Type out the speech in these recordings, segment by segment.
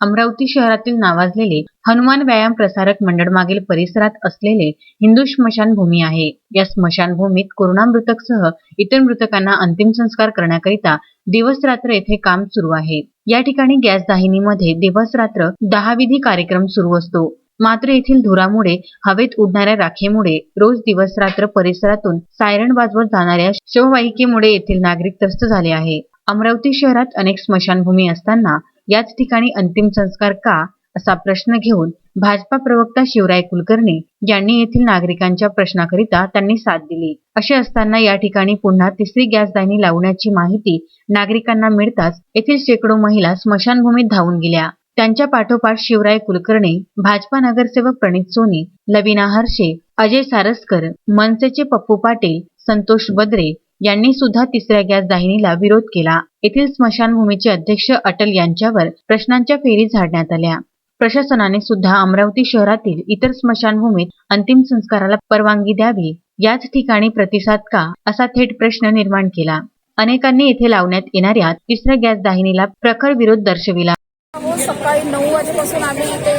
अमरावती शहरातील नावाजलेले हनुमान व्यायाम प्रसारक मंडळ मागील परिसरात असलेले हिंदू स्मशानभूमी आहे. या स्मशानभूमीत कोरोना मृतकसह इतर मृतकांना अंतिम संस्कार करण्याकरिता दिवस रात्र येथे काम सुरू आहे. या ठिकाणी गॅस दाहिनीमध्ये दिवस रात्र दहा विधी कार्यक्रम सुरू असतो. मात्र येथील धुरामुळे हवेत उडणाऱ्या राखेमुळे रोज दिवस रात्र परिसरातून सायरन वाजवत जाणाऱ्या शववाहिकेमुळे येथील नागरिक त्रस्त झाले आहे. अमरावती शहरात अनेक स्मशानभूमी असताना याच ठिकाणी अंतिम संस्कार का? असा प्रश्न घेऊन भाजपा प्रवक्ता शिवराय कुलकर्णी यांनी येथील नागरिकांच्या प्रश्नाकरिता त्यांनी साथ दिली. असे असताना या ठिकाणी पुन्हा तिसरी गॅस लावण्याची माहिती नागरिकांना मिळताच येथील शेकडो महिला स्मशानभूमीत धावून गेल्या. त्यांच्या पाठोपाठ शिवराय कुलकर्णी भाजपा नगरसेवक प्रणित सोनी लविना हर्षे अजय सारस्कर मनसेचे पप्पू पाटील संतोष बद्रे यांनी सुद्धा तिसऱ्या गॅस दाहिनीला विरोध केला. येथील स्मशानभूमीचे अध्यक्ष अटल यांच्यावर प्रश्नांच्या फेरी झाडण्यात आल्या. प्रशासनाने सुद्धा अमरावती शहरातील इतर स्मशानभूमीत अंतिम संस्काराला परवानगी द्यावी याच ठिकाणी प्रतिसाद का असा थेट प्रश्न निर्माण केला. अनेकांनी येथे लावण्यात येणाऱ्या तिसऱ्या गॅस दाहिनीला प्रखर विरोध दर्शविला. सकाळी नऊ वाजेपासून आम्ही इथे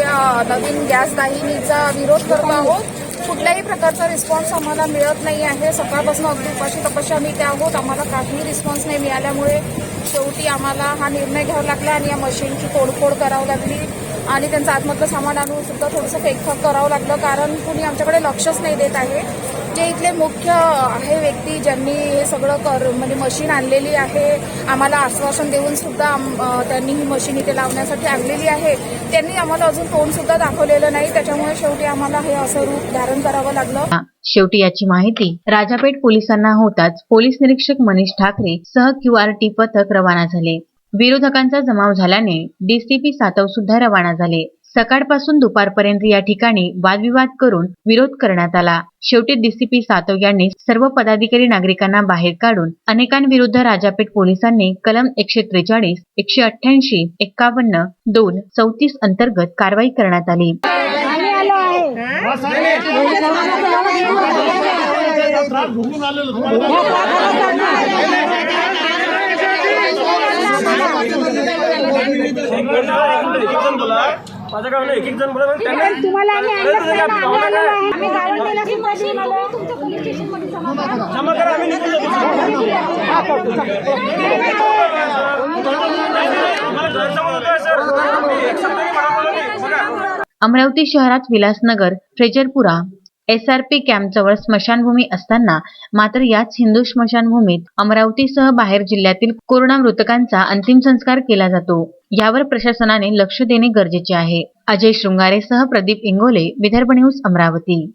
नवीन गॅस दाहिनीचा विरोध करतो आहोत. कुठल्याही प्रकारचा रिस्पॉन्स आम्हाला मिळत नाही आहे. सकाळपासून अगदी उपाशी तपाशी आम्ही त्या आहोत आम्हाला काही रिस्पॉन्स नाही मिळाल्यामुळे शेवटी आम्हाला हा निर्णय घ्यावा लागला आणि या मशीनची तोडफोड करावी लागली. आणि त्यांचं आतमधलं सामान आणून सुद्धा थोडंसं फेकफाक करावं लागलं कारण कुणी आमच्याकडे लक्षच नाही देत आहे. जे इथले मुख्य आहे व्यक्ती ज्यांनी हे सगळं कर म्हणजे मशीन आणलेली आहे आम्हाला आश्वासन देऊन सुद्धा त्यांनी ही मशीन इथे लावण्यासाठी आणलेली आहे. त्यांनी आम्हाला अजून तोंड सुद्धा दाखवलेलं नाही. त्याच्यामुळे शेवटी आम्हाला हे असं रूप धारण करावं लागलं. शेवटी याची माहिती राजापेठ पोलिसांना होताच पोलीस निरीक्षक मनीष ठाकरे सह क्यू आर टी पथक रवाना झाले. विरोधकांचा जमाव झाल्याने डीसीपी सातव सुद्धा रवाना झाले. सकाळपासून दुपारपर्यंत या ठिकाणी वादविवाद करून विरोध करण्यात आला. शेवटी डीसीपी सातव यांनी सर्व पदाधिकारी नागरिकांना बाहेर काढून अनेकांविरुद्ध राजापेठ पोलिसांनी कलम एकशे त्रेचाळीस एकशे अठ्ठ्याऐंशी एक्कावन्न दोन चौतीस अंतर्गत कारवाई करण्यात आली. माझं काय एक एक जण बोला त्यांना तुम्हाला आम्ही आणलं तुझ्या नाही, आम्ही भावना आलेलो काय? आहे. आम्ही गाडून दिलं की मशीन आलं. तुमच्या पोलीस स्टेशनमध्ये जमा करा. जमा करा आम्ही निघून जातो आम्हाला गैरसमज होतोय सर आम्ही एक शब्द नाही म्हणाला नाही बघा अमरावती शहरात विलासनगर फ्रेजरपुरा एसआरपी कॅम्पजवळ स्मशानभूमी असताना मात्र याच हिंदू स्मशानभूमीत अमरावतीसह बाहेर जिल्ह्यातील कोरोना मृतकांचा अंतिम संस्कार केला जातो यावर प्रशासनाने लक्ष देणे गरजेचे आहे. अजय शृंगारेसह प्रदीप इंगोले विदर्भ न्यूज अमरावती.